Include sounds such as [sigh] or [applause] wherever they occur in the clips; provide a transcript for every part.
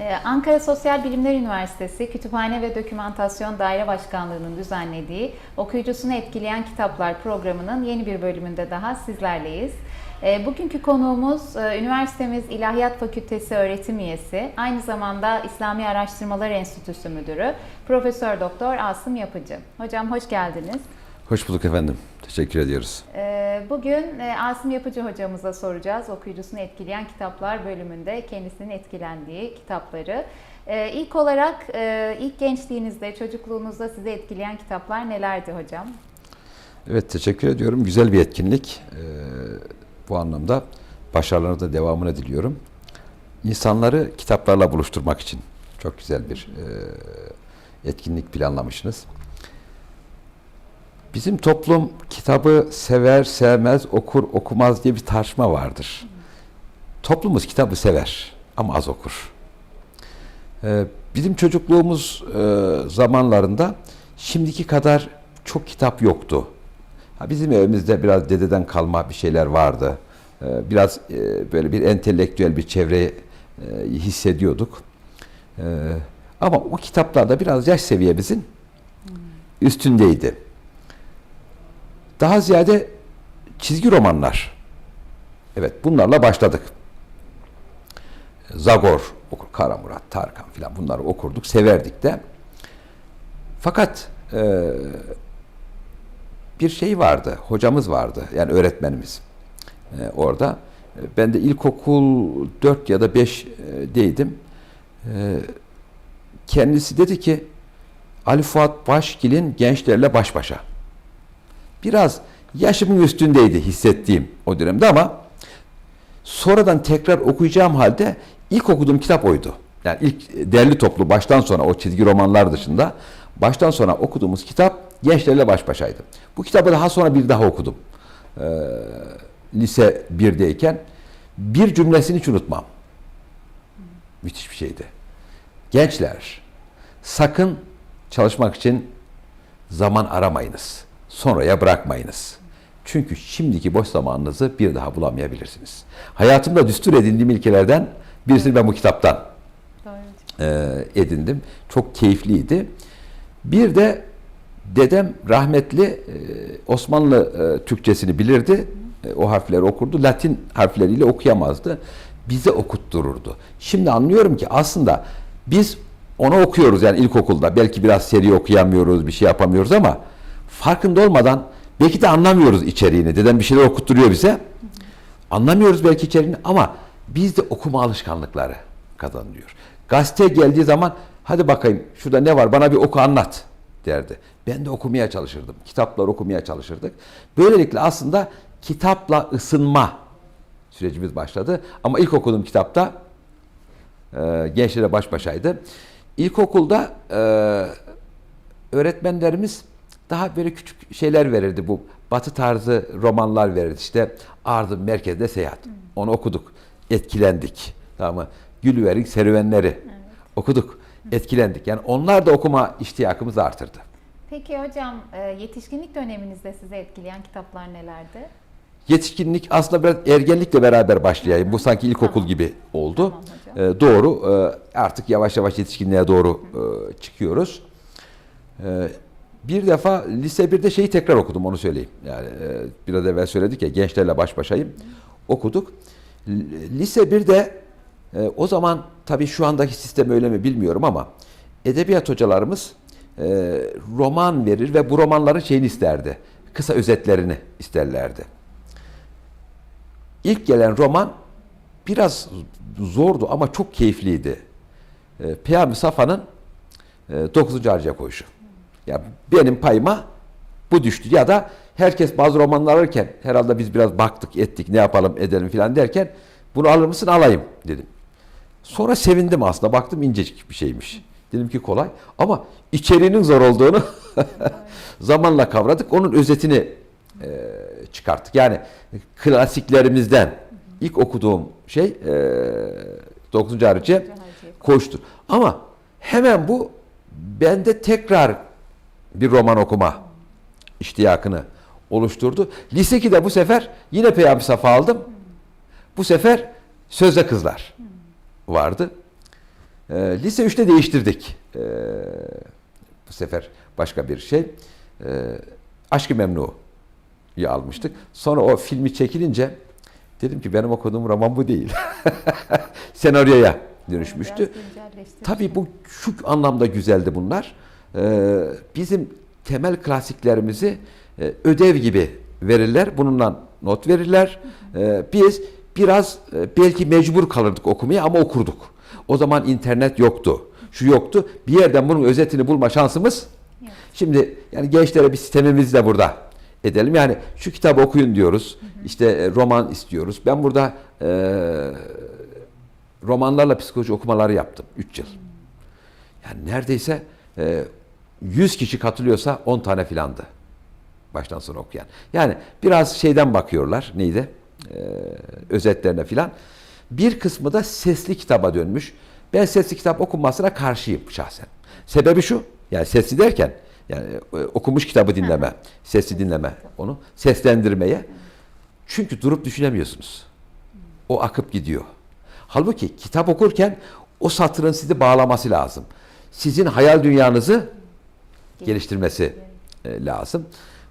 Ee, Ankara Sosyal Bilimler Üniversitesi Kütüphane ve Dokümantasyon Daire Başkanlığı'nın düzenlediği Okuyucusunu Etkileyen Kitaplar programının yeni bir bölümünde daha sizlerleyiz. Ee, Bugünkü konuğumuz e, üniversitemiz İlahiyat Fakültesi öğretim üyesi, aynı zamanda İslami Araştırmalar Enstitüsü Müdürü Profesör Doktor Asım Yapıcı. Hocam hoş geldiniz. Hoş bulduk efendim. Teşekkür ediyoruz. Ee, Bugün e, Asım Yapıcı hocamıza soracağız. Okuyucusunu etkileyen kitaplar bölümünde kendisinin etkilendiği kitapları. Ee, İlk olarak e, ilk gençliğinizde, çocukluğunuzda sizi etkileyen kitaplar nelerdi hocam? Evet teşekkür ediyorum. Güzel bir etkinlik. Ee, bu anlamda başarılarına da devamını diliyorum. İnsanları kitaplarla buluşturmak için çok güzel bir e, etkinlik planlamışsınız. Bizim toplum kitabı sever, sevmez, okur, okumaz diye bir tartışma vardır. Toplumumuz kitabı sever ama az okur. Ee, Bizim çocukluğumuz e, zamanlarında şimdiki kadar çok kitap yoktu. Bizim evimizde biraz dededen kalma bir şeyler vardı. Ee, Biraz e, böyle bir entelektüel bir çevreyi e, hissediyorduk. Ee, Ama o kitaplarda biraz yaş seviyemizin üstündeydi. Daha ziyade çizgi romanlar. Evet bunlarla başladık. Zagor, okur, Kara Murat, Tarkan filan bunları okurduk, severdik de. Fakat e, bir şey vardı, hocamız vardı, yani öğretmenimiz e, orada. E, Ben de ilkokul 4 ya da 5 deydim. E, kendisi dedi ki Ali Fuat Başgil'in gençlerle baş başa. Biraz yaşımın üstündeydi hissettiğim o dönemde ama sonradan tekrar okuyacağım halde ilk okuduğum kitap oydu. Yani ilk derli toplu baştan sona o çizgi romanlar dışında baştan sona okuduğumuz kitap gençlerle baş başaydı. Bu kitabı daha sonra bir daha okudum. Ee, lise 1'deyken bir cümlesini hiç unutmam. Müthiş bir şeydi. Gençler sakın çalışmak için zaman aramayınız. Sonraya bırakmayınız. Çünkü şimdiki boş zamanınızı bir daha bulamayabilirsiniz. Hayatımda düstur edindiğim ilkelerden birisini ben bu kitaptan e, edindim. Çok keyifliydi. Bir de dedem rahmetli e, Osmanlı e, Türkçesini bilirdi. E, o harfleri okurdu. Latin harfleriyle okuyamazdı. Bize okuttururdu. Şimdi anlıyorum ki aslında biz onu okuyoruz yani ilkokulda. Belki biraz seri okuyamıyoruz, bir şey yapamıyoruz ama farkında olmadan belki de anlamıyoruz içeriğini. Dedem bir şeyler okutturuyor bize. Anlamıyoruz belki içeriğini ama bizde okuma alışkanlıkları kazanılıyor. Gazete geldiği zaman hadi bakayım şurada ne var bana bir oku anlat derdi. Ben de okumaya çalışırdım. Kitaplar okumaya çalışırdık. Böylelikle aslında kitapla ısınma sürecimiz başladı. Ama ilk okuduğum kitapta e, gençlere baş başaydı. İlkokulda e, öğretmenlerimiz daha böyle küçük şeyler verirdi bu batı tarzı romanlar verirdi işte Ardın merkezde seyahat onu okuduk etkilendik tamam mı Gülüver'in serüvenleri okuduk etkilendik yani onlar da okuma iştiyakımızı artırdı. Peki hocam e, yetişkinlik döneminizde sizi etkileyen kitaplar nelerdi? Yetişkinlik aslında biraz ergenlikle beraber başlayayım. Bu sanki ilkokul Tamam. gibi oldu. Tamam Ee, doğru. Ee, artık yavaş yavaş yetişkinliğe doğru e, çıkıyoruz. Ee, bir defa lise 1'de şeyi tekrar okudum onu söyleyeyim. Yani e, biraz evvel söyledik ya gençlerle baş başayım. Okuduk. Lise 1'de e, o zaman tabii şu andaki sistem öyle mi bilmiyorum ama edebiyat hocalarımız e, roman verir ve bu romanların şeyini isterdi. Kısa özetlerini isterlerdi. İlk gelen roman biraz zordu ama çok keyifliydi. Peyami Safa'nın e, 9. Harcaya koyuşu. Ya benim payıma bu düştü ya da herkes bazı romanlar alırken herhalde biz biraz baktık ettik ne yapalım edelim filan derken bunu alır mısın alayım dedim. Sonra sevindim aslında baktım incecik bir şeymiş. Dedim ki kolay ama içeriğinin zor olduğunu [laughs] zamanla kavradık. Onun özetini e, çıkarttık. Yani klasiklerimizden ilk okuduğum şey e, 9. Harici koştur. Ama hemen bu bende tekrar bir roman okuma iştiyakını oluşturdu. Lise 2'de bu sefer yine Peyami Safa aldım. Bu sefer Sözde Kızlar vardı. E, lise 3'te değiştirdik. E, bu sefer başka bir şey. E, Aşk-ı Memnu'yu almıştık. Sonra o filmi çekilince dedim ki benim okuduğum roman bu değil. [laughs] Senaryoya dönüşmüştü. Tabii bu şu anlamda güzeldi bunlar. Ee, bizim temel klasiklerimizi e, ödev gibi verirler. Bununla not verirler. Ee, biz biraz e, belki mecbur kalırdık okumaya ama okurduk. O zaman internet yoktu. Şu yoktu. Bir yerden bunun özetini bulma şansımız. Yok. Şimdi yani gençlere bir sistemimiz de burada edelim. Yani şu kitabı okuyun diyoruz. İşte e, roman istiyoruz. Ben burada e, romanlarla psikoloji okumaları yaptım 3 yıl. Yani neredeyse e, 100 kişi katılıyorsa 10 tane filandı. Baştan sona okuyan. Yani biraz şeyden bakıyorlar. Neydi? E, özetlerine filan. Bir kısmı da sesli kitaba dönmüş. Ben sesli kitap okunmasına karşıyım şahsen. Sebebi şu. Yani sesli derken yani e, okumuş kitabı dinleme, sesli dinleme onu, seslendirmeye. Çünkü durup düşünemiyorsunuz. O akıp gidiyor. Halbuki kitap okurken o satırın sizi bağlaması lazım. Sizin hayal dünyanızı geliştirmesi e, lazım.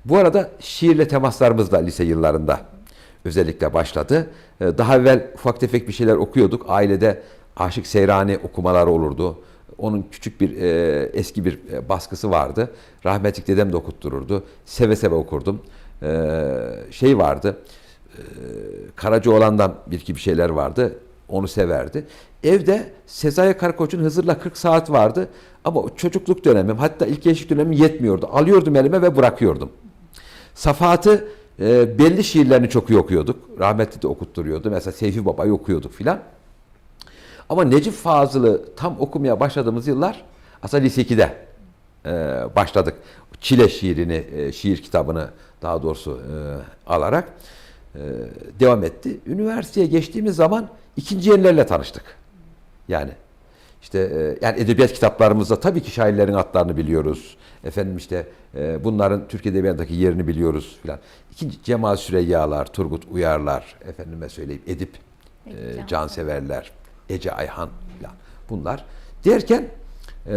Bu arada şiirle temaslarımız da lise yıllarında özellikle başladı. E, Daha evvel ufak tefek bir şeyler okuyorduk. Ailede Aşık Seyrani okumaları olurdu. Onun küçük bir e, eski bir e, baskısı vardı. Rahmetlik dedem de okuttururdu. Seve seve okurdum. E, şey vardı. E, Karacaoğlan'dan bir iki bir şeyler vardı. Onu severdi. Evde Sezai Karakoç'un Hızır'la 40 saat vardı. Ama çocukluk dönemim hatta ilk gençlik dönemim yetmiyordu. Alıyordum elime ve bırakıyordum. Safahat'ı e, belli şiirlerini çok iyi okuyorduk. Rahmetli de okutturuyordu. Mesela Seyfi Baba'yı okuyorduk filan. Ama Necip Fazıl'ı tam okumaya başladığımız yıllar aslında lise 2'de e, başladık. Çile şiirini, e, şiir kitabını daha doğrusu e, alarak devam etti. Üniversiteye geçtiğimiz zaman ikinci yenilerle tanıştık. Yani işte e, yani edebiyat kitaplarımızda tabii ki şairlerin adlarını biliyoruz. Efendim işte e, bunların Türk edebiyatındaki yerini biliyoruz filan. İkinci Cemal Süreyyalar, Turgut Uyarlar, efendime söyleyeyim Edip e, Canseverler, Ece Ayhan filan bunlar. Derken e,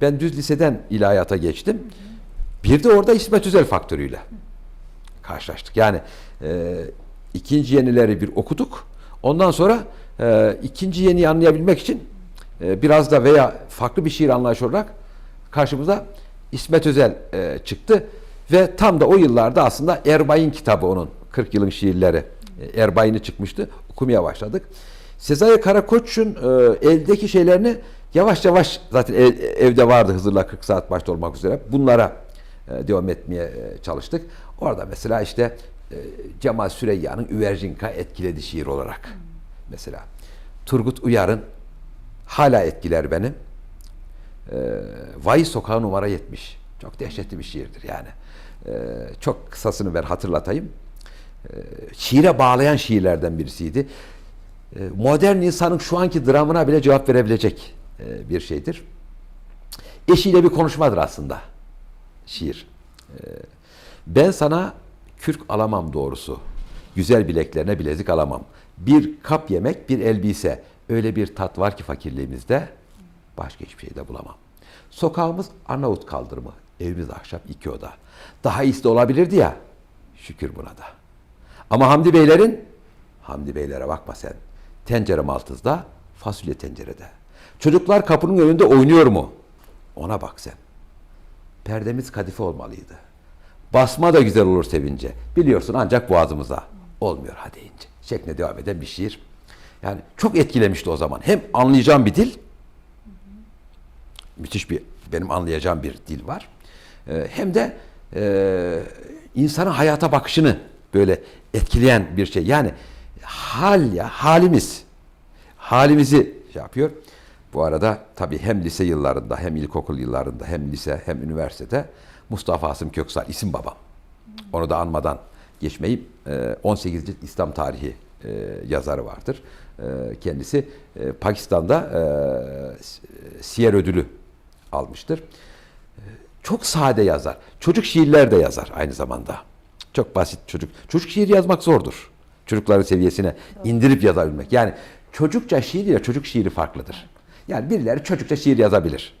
ben düz liseden ilahiyata geçtim. Bir de orada İsmet Özel faktörüyle karşılaştık. Yani e, ikinci yenileri bir okuduk. Ondan sonra e, ikinci yeniyi anlayabilmek için e, biraz da veya farklı bir şiir anlayışı olarak karşımıza İsmet Özel e, çıktı. Ve tam da o yıllarda aslında Erbay'ın kitabı onun 40 yılın şiirleri e, Erbay'ını çıkmıştı. Okumaya başladık. Sezai Karakoç'un e, eldeki şeylerini yavaş yavaş zaten ev- evde vardı Hızır'la 40 saat başta olmak üzere. Bunlara e, devam etmeye e, çalıştık. Orada mesela işte Cemal Süreyya'nın Üvercinka etkiledi şiir olarak. Mesela Turgut Uyar'ın hala etkiler beni. E, Vay Sokağı numara 70. Çok dehşetli bir şiirdir yani. E, çok kısasını ver hatırlatayım. E, şiire bağlayan şiirlerden birisiydi. E, modern insanın şu anki dramına bile cevap verebilecek e, bir şeydir. Eşiyle bir konuşmadır aslında şiir. Ben sana kürk alamam doğrusu. Güzel bileklerine bilezik alamam. Bir kap yemek, bir elbise. Öyle bir tat var ki fakirliğimizde başka hiçbir şeyde bulamam. Sokağımız Arnavut kaldırımı. Evimiz ahşap iki oda. Daha iyisi de olabilirdi ya. Şükür buna da. Ama Hamdi Beylerin, Hamdi Beylere bakma sen. Tencere maltızda, fasulye tencerede. Çocuklar kapının önünde oynuyor mu? Ona bak sen. Perdemiz kadife olmalıydı. Basma da güzel olur sevince. Biliyorsun ancak boğazımıza. Olmuyor ha deyince. Şeklinde devam eden bir şiir. Yani çok etkilemişti o zaman. Hem anlayacağım bir dil, müthiş bir benim anlayacağım bir dil var. Ee, hem de e, insanın hayata bakışını böyle etkileyen bir şey. Yani hal ya halimiz halimizi şey yapıyor. Bu arada tabii hem lise yıllarında hem ilkokul yıllarında hem lise hem üniversitede Mustafa Asım Köksal isim babam. Onu da anmadan geçmeyip e, 18 cilt İslam tarihi e, yazarı vardır. E, Kendisi e, Pakistan'da e, Siyer ödülü almıştır. E, Çok sade yazar. Çocuk şiirler de yazar aynı zamanda. Çok basit çocuk. Çocuk şiir yazmak zordur. Çocukların seviyesine indirip yazabilmek. Yani çocukça şiir ile çocuk şiiri farklıdır. Yani birileri çocukça şiir yazabilir.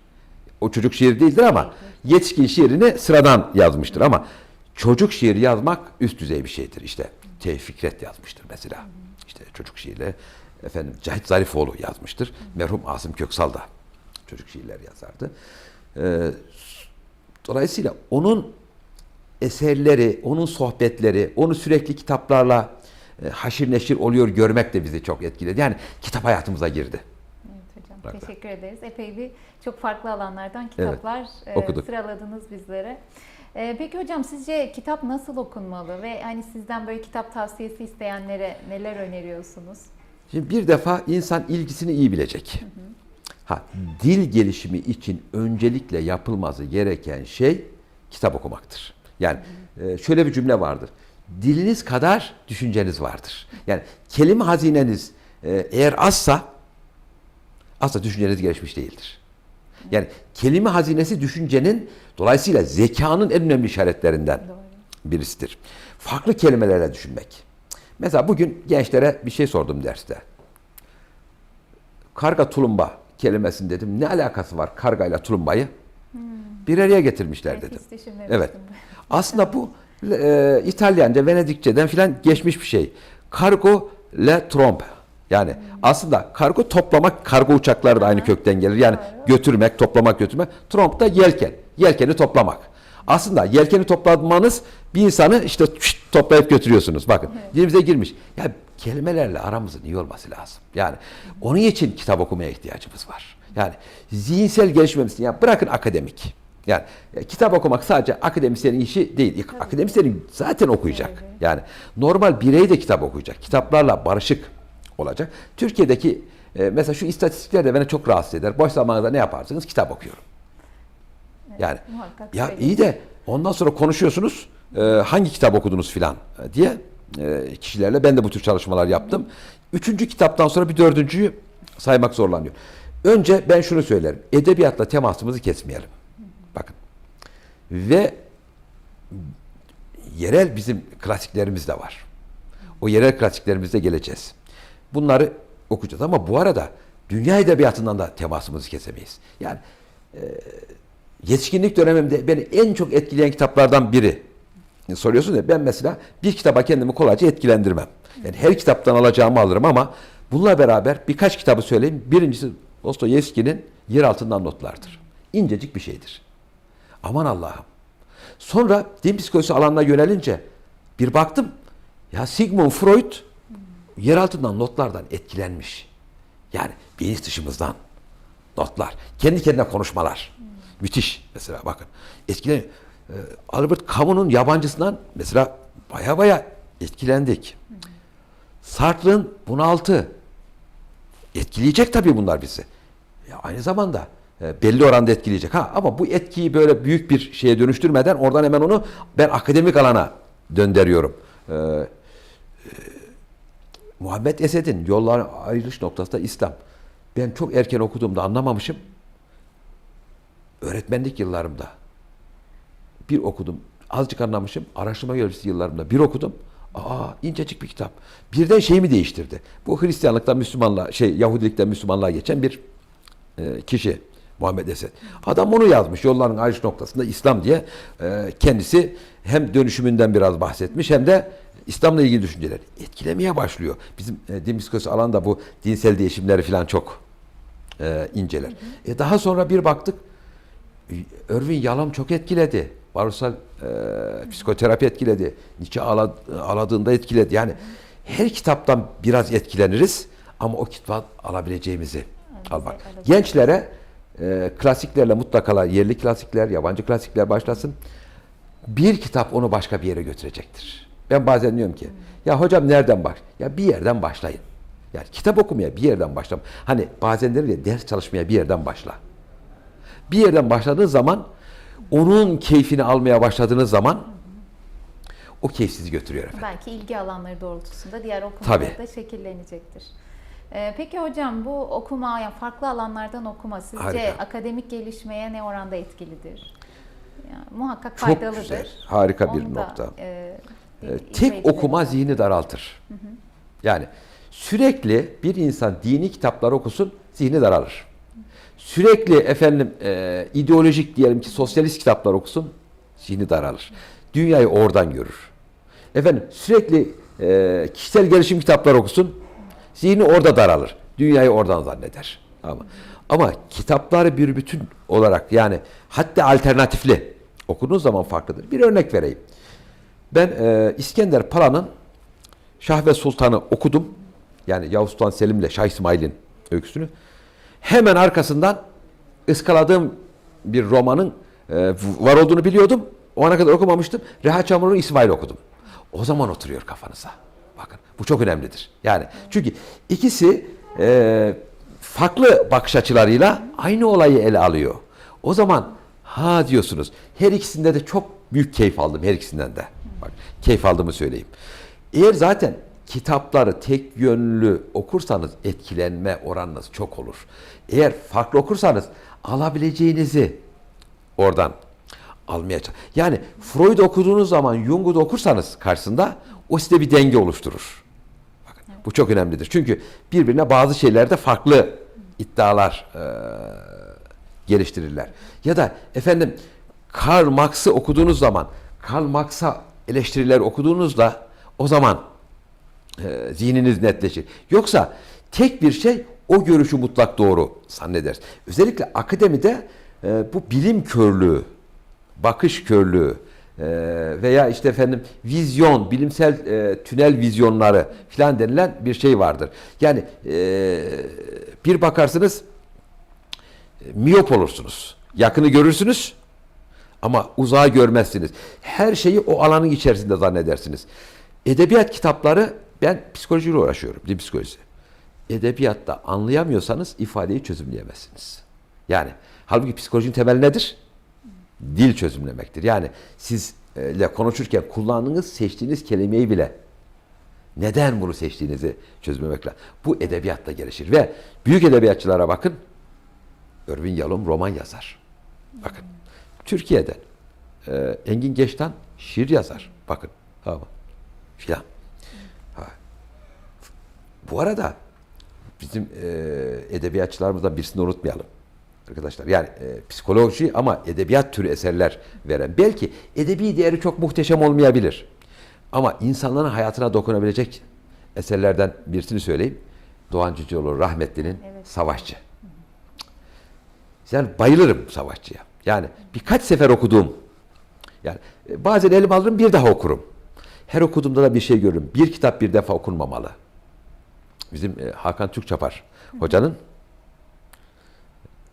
O çocuk şiir değildir ama yetişkin şiirini sıradan yazmıştır ama çocuk şiiri yazmak üst düzey bir şeydir. İşte Tevfik Fikret yazmıştır mesela. İşte çocuk şiirleri efendim Cahit Zarifoğlu yazmıştır. Merhum Asım Köksal da çocuk şiirler yazardı. Ee, dolayısıyla onun eserleri, onun sohbetleri, onu sürekli kitaplarla e, haşir neşir oluyor görmek de bizi çok etkiledi. Yani kitap hayatımıza girdi. Evet. Bırak, Teşekkür ederiz. Epey bir çok farklı alanlardan kitaplar e, okuduk. sıraladınız bizlere. E, peki hocam sizce kitap nasıl okunmalı ve hani sizden böyle kitap tavsiyesi isteyenlere neler öneriyorsunuz? Şimdi bir defa insan ilgisini iyi bilecek. Ha, dil gelişimi için öncelikle yapılması gereken şey kitap okumaktır. Yani e, şöyle bir cümle vardır. Diliniz kadar düşünceniz vardır. Yani kelime hazineniz e, eğer azsa asla düşünceniz gelişmiş değildir. Yani kelime hazinesi düşüncenin dolayısıyla zekanın en önemli işaretlerinden birisidir. Farklı kelimelerle düşünmek. Mesela bugün gençlere bir şey sordum derste. Karga tulumba kelimesini dedim. Ne alakası var kargayla tulumbayı? Bir araya getirmişler dedim. Evet. [laughs] Aslında bu e, İtalyanca, Venedikçeden filan geçmiş bir şey. Kargo le trompe. Yani aslında kargo toplamak, kargo uçakları da aynı kökten gelir. Yani götürmek, toplamak, götürmek. Tromp da yelken. Yelkeni toplamak. Aslında yelkeni toplamanız bir insanı işte toplayıp götürüyorsunuz. Bakın dilimize girmiş. Ya kelimelerle aramızın iyi olması lazım. Yani onun için kitap okumaya ihtiyacımız var. Yani zihinsel gelişmemiz yani bırakın akademik. Yani e, kitap okumak sadece akademisyenin işi değil. Akademisyenin zaten okuyacak. Evet. Yani normal birey de kitap okuyacak. Kitaplarla barışık olacak. Türkiye'deki e, mesela şu istatistikler de beni çok rahatsız eder. Boş zamanında ne yaparsınız? Kitap okuyorum. Yani Muhakkak ya iyi de ondan sonra konuşuyorsunuz. e, hangi kitap okudunuz filan e, diye e, kişilerle ben de bu tür çalışmalar yaptım. Üçüncü kitaptan sonra bir dördüncüyü saymak zorlanıyor. Önce ben şunu söylerim. Edebiyatla temasımızı kesmeyelim. Bakın. Ve yerel bizim klasiklerimiz de var. O yerel klasiklerimizde geleceğiz. Bunları okuyacağız ama bu arada dünya edebiyatından da temasımızı kesemeyiz. Yani e, yetişkinlik dönemimde beni en çok etkileyen kitaplardan biri soruyorsun ya ben mesela bir kitaba kendimi kolayca etkilendirmem. Yani her kitaptan alacağımı alırım ama bununla beraber birkaç kitabı söyleyeyim. Birincisi Dostoyevski'nin Yer Altından Notlardır. İncecik bir şeydir. Aman Allah'ım. Sonra din psikolojisi alanına yönelince bir baktım ya Sigmund Freud yer altından notlardan etkilenmiş. Yani bilinç dışımızdan notlar. Kendi kendine konuşmalar. Müthiş mesela bakın. Etkilen Ee, Albert Camus'un yabancısından mesela baya baya etkilendik. Sartre'ın bunaltı. Etkileyecek tabii bunlar bizi. Ya aynı zamanda e, belli oranda etkileyecek. Ha ama bu etkiyi böyle büyük bir şeye dönüştürmeden oradan hemen onu ben akademik alana döndürüyorum. Ee, e, Muhammed Esed'in yollar ayrılış noktasında İslam. Ben çok erken okuduğumda anlamamışım. Öğretmenlik yıllarımda bir okudum. Azıcık anlamışım. Araştırma görevlisi yıllarımda bir okudum. Aa incecik bir kitap. Birden şeyimi değiştirdi. Bu Hristiyanlıktan Müslümanlığa, şey Yahudilikten Müslümanlığa geçen bir e, kişi. Muhammed Esed. Adam onu yazmış. Yolların ayrış noktasında İslam diye e, kendisi hem dönüşümünden biraz bahsetmiş hem de İslam'la ilgili düşünceler etkilemeye başlıyor. Bizim e, din psikolojisi alanda bu dinsel değişimleri falan çok e, inceler. E, daha sonra bir baktık Irving Yalom çok etkiledi. Varoluşsal e, psikoterapi etkiledi. Nietzsche ağla, ağladığında etkiledi. Yani her kitaptan biraz etkileniriz ama o kitap alabileceğimizi almak. Gençlere e, klasiklerle mutlaka yerli klasikler, yabancı klasikler başlasın. Bir kitap onu başka bir yere götürecektir. Ben bazen diyorum ki ya hocam nereden baş? Ya bir yerden başlayın. Yani kitap okumaya bir yerden başlam. Hani bazen derim ya ders çalışmaya bir yerden başla. Bir yerden başladığın zaman onun keyfini almaya başladığınız zaman o keyif sizi götürüyor efendim. Belki ilgi alanları doğrultusunda diğer okumalar Tabii. da şekillenecektir. Ee, peki hocam bu okuma, yani farklı alanlardan okuma sizce Harika. akademik gelişmeye ne oranda etkilidir? Yani muhakkak Çok faydalıdır. güzel, harika bir da, nokta. e, Ee, tek edelim. okuma zihni daraltır. Yani sürekli bir insan dini kitaplar okusun zihni daralır. Sürekli efendim e, ideolojik diyelim ki sosyalist kitaplar okusun, zihni daralır. Dünyayı oradan görür. Efendim sürekli e, kişisel gelişim kitapları okusun, zihni orada daralır. Dünyayı oradan zanneder. Ama ama kitapları bir bütün olarak yani hatta alternatifli okuduğunuz zaman farklıdır. Bir örnek vereyim. Ben e, İskender Pala'nın Şah ve Sultan'ı okudum. Yani Yavuz Sultan Selim ile Şah İsmail'in öyküsünü. Hemen arkasından ıskaladığım bir romanın e, var olduğunu biliyordum. O ana kadar okumamıştım. Reha Çamur'un İsmail okudum. O zaman oturuyor kafanıza. Bakın bu çok önemlidir. Yani çünkü ikisi e, farklı bakış açılarıyla aynı olayı ele alıyor. O zaman ha diyorsunuz. Her ikisinde de çok büyük keyif aldım her ikisinden de. Bak keyif aldığımı söyleyeyim. Eğer zaten kitapları tek yönlü okursanız etkilenme oranınız çok olur. Eğer farklı okursanız alabileceğinizi oradan almaya çalış- Yani Freud okuduğunuz zaman Jung'u da okursanız karşısında o size bir denge oluşturur. Bakın, bu çok önemlidir. Çünkü birbirine bazı şeylerde farklı iddialar eee, geliştirirler. Ya da efendim Karl Marx'ı okuduğunuz zaman Karl Marx'a eleştiriler okuduğunuzda o zaman e, zihniniz netleşir. Yoksa tek bir şey o görüşü mutlak doğru zanneder. Özellikle akademide e, bu bilim körlüğü, bakış körlüğü e, veya işte efendim vizyon, bilimsel e, tünel vizyonları filan denilen bir şey vardır. Yani e, bir bakarsınız miyop olursunuz. Yakını görürsünüz ama uzağı görmezsiniz. Her şeyi o alanın içerisinde zannedersiniz. Edebiyat kitapları, ben psikolojiyle uğraşıyorum, dil psikolojisi. Edebiyatta anlayamıyorsanız ifadeyi çözümleyemezsiniz. Yani halbuki psikolojinin temeli nedir? Dil çözümlemektir. Yani sizle konuşurken kullandığınız, seçtiğiniz kelimeyi bile neden bunu seçtiğinizi çözümlemek lazım. Bu edebiyatta gelişir ve büyük edebiyatçılara bakın. Irvin Yalom roman yazar. Bakın. Türkiye'de e, Engin Geçtan şiir yazar. Bakın. Tamam. Filan. Ha. Bu arada bizim e, edebiyatçılarımızdan birisini unutmayalım. Arkadaşlar yani e, psikoloji ama edebiyat türü eserler veren. Belki edebi değeri çok muhteşem olmayabilir. Ama insanların hayatına dokunabilecek eserlerden birisini söyleyeyim. Doğan Cüceloğlu rahmetlinin Evet. Savaşçı. Yani bayılırım Savaşçı'ya. Yani birkaç sefer okuduğum, yani e, bazen elim alırım bir daha okurum. Her okuduğumda da bir şey görürüm. Bir kitap bir defa okunmamalı. Bizim e, Hakan Türkçapar hocanın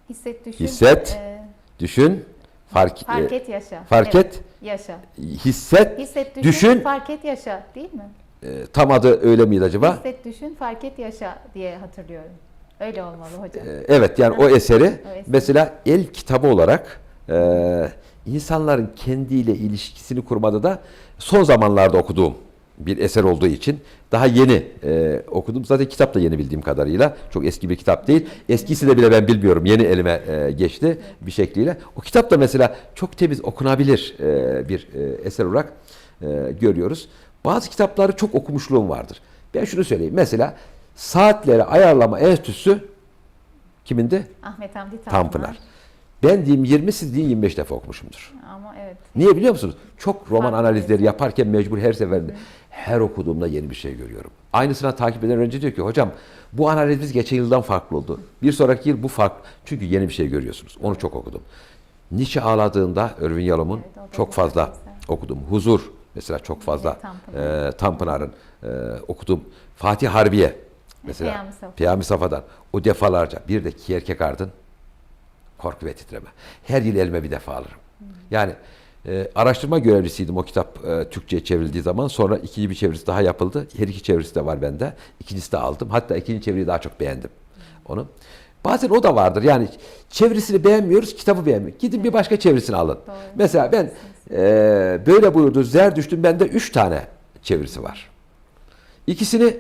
Hisset, düşün. Hisset, e, düşün, fark, fark e, et, yaşa. fark Evet, et, Yaşa. hisset, Hisset, düşün, düşün. fark et, yaşa. Değil mi? E, tam adı öyle miydi acaba? Hisset, düşün, fark et, yaşa diye hatırlıyorum. Öyle olmalı hocam. E, Evet yani o eseri eseri. mesela el kitabı olarak e, insanların kendiyle ilişkisini kurmada da son zamanlarda okuduğum bir eser olduğu için daha yeni e, okudum. Zaten kitap da yeni bildiğim kadarıyla. Çok eski bir kitap değil. Eskisi de bile ben bilmiyorum. Yeni elime e, geçti bir şekliyle. O kitap da mesela çok temiz okunabilir e, bir e, eser olarak e, görüyoruz. Bazı kitapları çok okumuşluğum vardır. Ben şunu söyleyeyim. Mesela Saatleri Ayarlama Enstitüsü kimindi? Ahmet Hamdi Tanpınar. Tanpınar. Ben diyeyim 20, siz deyin 25 defa okumuşumdur. Ama evet. Niye biliyor musunuz? Çok roman Farklı analizleri yaparken mecbur her seferinde her okuduğumda yeni bir şey görüyorum. Aynısına takip eden önce diyor ki hocam bu analizimiz geçen yıldan farklı oldu. Bir sonraki yıl bu farklı. Çünkü yeni bir şey görüyorsunuz. Onu çok okudum. Nietzsche ağladığında Irvin Yalom'un Evet, çok fazla güzel. okudum. Huzur mesela çok fazla Evet, e, Tanpınar'ın e, okudum. Fatih Harbiye mesela Peyami Safa. Peyami Safa'dan o defalarca bir de Kierkegaard'ın Korku ve Titreme. Her yıl elime bir defa alırım. Yani e, araştırma görevlisiydim o kitap e, Türkçe'ye çevrildiği zaman. Sonra ikinci bir çevirisi daha yapıldı. Her iki çevirisi de var bende. İkincisi de aldım. Hatta ikinci çeviriyi daha çok beğendim onu. Bazen o da vardır. Yani çevirisini beğenmiyoruz, kitabı beğenmiyoruz. Gidin bir başka çevirisini alın. Doğru. Mesela ben e, böyle buyurdu Zerdüşt'ün bende üç tane çevirisi var. İkisini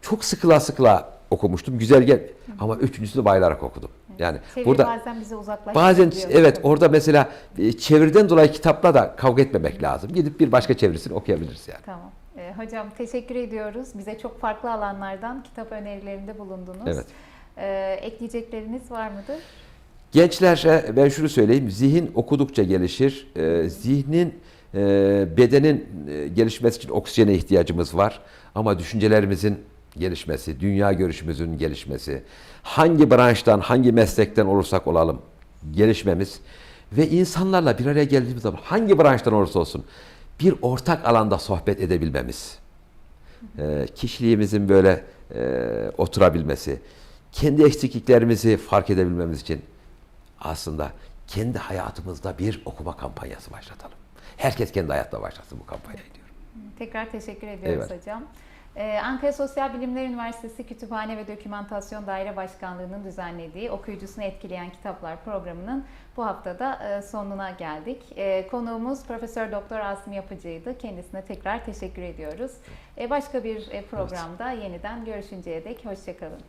çok sıkıla sıkıla okumuştum. Güzel gel ama üçüncüsünü bayılarak okudum. Yani Çeviri burada bazen bizi uzaklaştırıyor. bazen evet orada mesela e, çeviriden dolayı kitapla da kavga etmemek lazım. Gidip bir başka çevirisini okuyabiliriz yani. Tamam. Ee, hocam teşekkür ediyoruz. Bize çok farklı alanlardan kitap önerilerinde bulundunuz. Evet. Ee, ekleyecekleriniz var mıdır? Gençlere ben şunu söyleyeyim. Zihin okudukça gelişir. Ee, zihnin, e, bedenin e, gelişmesi için oksijene ihtiyacımız var. Ama düşüncelerimizin gelişmesi, dünya görüşümüzün gelişmesi, hangi branştan, hangi meslekten olursak olalım gelişmemiz ve insanlarla bir araya geldiğimiz zaman hangi branştan olursa olsun bir ortak alanda sohbet edebilmemiz, e, kişiliğimizin böyle e, oturabilmesi, kendi eksikliklerimizi fark edebilmemiz için aslında kendi hayatımızda bir okuma kampanyası başlatalım. Herkes kendi hayatta başlasın bu kampanyayı diyorum. Tekrar teşekkür ediyoruz Evet. hocam. Ee, Ankara Sosyal Bilimler Üniversitesi Kütüphane ve Dokümantasyon Daire Başkanlığı'nın düzenlediği Okuyucusunu Etkileyen Kitaplar programının bu haftada e, sonuna geldik. E, Konuğumuz Profesör Doktor Asım Yapıcı'ydı. Kendisine tekrar teşekkür ediyoruz. E, Başka bir e, programda yeniden görüşünceye dek hoşçakalın.